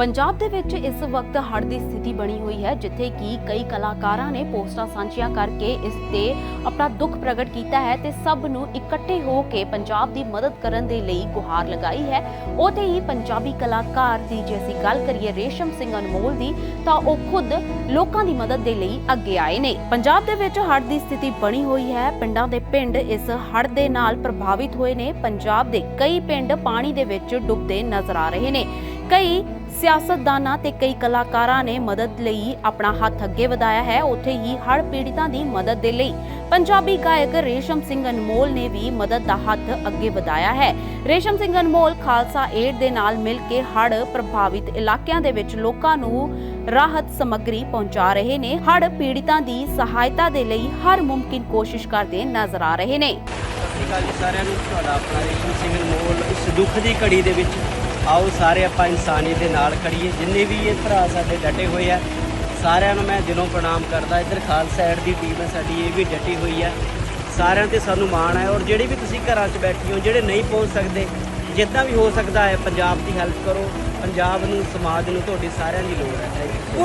ਪੰਜਾਬ ਦੇ ਵਿੱਚ ਇਸ ਵਕਤ ਹੜ੍ਹ ਦੀ ਸਥਿਤੀ ਬਣੀ ਹੋਈ ਹੈ, ਜਿੱਥੇ ਕਿ ਕਈ ਕਲਾਕਾਰਾਂ ਨੇ ਪੋਸਟਾਂ ਸਾਂਝੀਆਂ ਕਰਕੇ ਇਸ ਤੇ ਆਪਣਾ ਦੁੱਖ ਪ੍ਰਗਟ ਕੀਤਾ ਹੈ ਤੇ ਸਭ ਨੂੰ ਇਕੱਠੇ ਹੋ ਕੇ ਪੰਜਾਬ ਦੀ ਮਦਦ ਕਰਨ ਦੇ ਲਈ ਗੁਹਾਰ ਲਗਾਈ ਹੈ। ਉਹਦੇ ਹੀ ਪੰਜਾਬੀ ਕਲਾਕਾਰ ਦੀ ਜੇ ਅਸੀਂ ਗੱਲ ਕਰੀਏ ਰੇਸ਼ਮ ਸਿੰਘ ਅਨਮੋਲ ਦੀ, ਤਾਂ ਉਹ ਖੁਦ ਲੋਕਾਂ ਦੀ ਮਦਦ ਦੇ ਲਈ ਅੱਗੇ ਆਏ ਨੇ। ਪੰਜਾਬ ਦੇ ਵਿੱਚ ਹੜ੍ਹ ਦੀ ਸਥਿਤੀ ਬਣੀ ਹੋਈ ਹੈ। ਪਿੰਡਾਂ ਦੇ ਪਿੰਡ ਇਸ ਹੜ੍ਹ ਦੇ ਨਾਲ ਪ੍ਰਭਾਵਿਤ ਹੋਏ ਨੇ। ਪੰਜਾਬ ਦੇ ਕਈ ਪਿੰਡ ਪਾਣੀ ਦੇ ਵਿੱਚ ਡੁੱਬਦੇ ਨਜ਼ਰ ਆ ਰਹੇ ਨੇ। ਕਈ ਸਿਆਸਤਦਾਨਾਂ ਤੇ ਕਈ ਕਲਾਕਾਰਾਂ ਨੇ ਮਦਦ ਲਈ ਆਪਣਾ ਹੱਥ ਅੱਗੇ ਵਧਾਇਆ ਹੈ। ਉੱਥੇ ਹੀ ਹੜ੍ਹ ਪੀੜਤਾਂ ਦੀ ਮਦਦ ਦੇ ਲਈ ਪੰਜਾਬੀ ਗਾਇਕ ਰੇਸ਼ਮ ਸਿੰਘ ਅਨਮੋਲ ਨੇ ਵੀ ਮਦਦ ਦਾ ਹੱਥ ਅੱਗੇ ਵਧਾਇਆ ਹੈ। ਰੇਸ਼ਮ ਸਿੰਘ ਅਨਮੋਲ ਖਾਲਸਾ ਏਡ ਦੇ ਨਾਲ ਮਿਲ ਕੇ ਹੜ੍ਹ ਪ੍ਰਭਾਵਿਤ ਇਲਾਕਿਆਂ ਦੇ ਵਿੱਚ ਲੋਕਾਂ ਨੂੰ ਰਾਹਤ ਸਮੱਗਰੀ ਪਹੁੰਚਾ ਰਹੇ ਨੇ। ਹੜ੍ਹ ਪੀੜਤਾਂ ਦੀ ਸਹਾਇਤਾ ਦੇ ਲਈ ਹਰ ਮੁਮਕਿਨ ਕੋਸ਼ਿਸ਼ ਕਰਦੇ ਨਜ਼ਰ ਆ ਰਹੇ ਨੇ। ਸਤਿ ਸ਼੍ਰੀ ਅਕਾਲ ਜੀ ਸਾਰਿਆਂ ਨੂੰ। ਤੁਹਾਡਾ ਆਪਣਾ ਰੇਸ਼ਮ ਸਿੰਘ ਅਨਮੋਲ ਇਸ ਦੁੱਖ ਦੀ ਘੜੀ ਦੇ ਵਿੱਚ ਆਓ ਸਾਰੇ ਆਪਾਂ ਇਨਸਾਨੀਅਤ ਦੇ ਨਾਲ ਖੜੀਏ। ਜਿੰਨੇ ਵੀ ਇਹ ਭਰਾ ਸਾਡੇ ਡਟੇ ਹੋਏ ਆ, ਸਾਰਿਆਂ ਨੂੰ ਮੈਂ ਦਿਲੋਂ ਪ੍ਰਣਾਮ ਕਰਦਾ। ਇੱਧਰ ਖਾਲਸਾ ਐਡ ਦੀ ਟੀਮ ਹੈ, ਸਾਡੀ ਇਹ ਵੀ ਡਟੀ ਹੋਈ ਹੈ ਸਾਰਿਆਂ ਤੇ ਸਾਨੂੰ ਮਾਣ ਹੈ ਔਰ ਜਿਹੜੇ ਵੀ ਤੁਸੀਂ ਘਰਾਂ 'ਚ ਬੈਠੇ ਹੋ, ਜਿਹੜੇ ਨਹੀਂ ਪਹੁੰਚ ਸਕਦੇ, ਜਿੱਦਾਂ ਵੀ ਹੋ ਸਕਦਾ ਹੈ, ਪੰਜਾਬ ਦੀ ਹੈਲਪ ਕਰੋ। ਪੰਜਾਬ ਨੂੰ, ਸਮਾਜ ਨੂੰ, ਤੁਹਾਡੀ ਸਾਰਿਆਂ ਦੀ ਲੋੜ ਹੈ। Thank you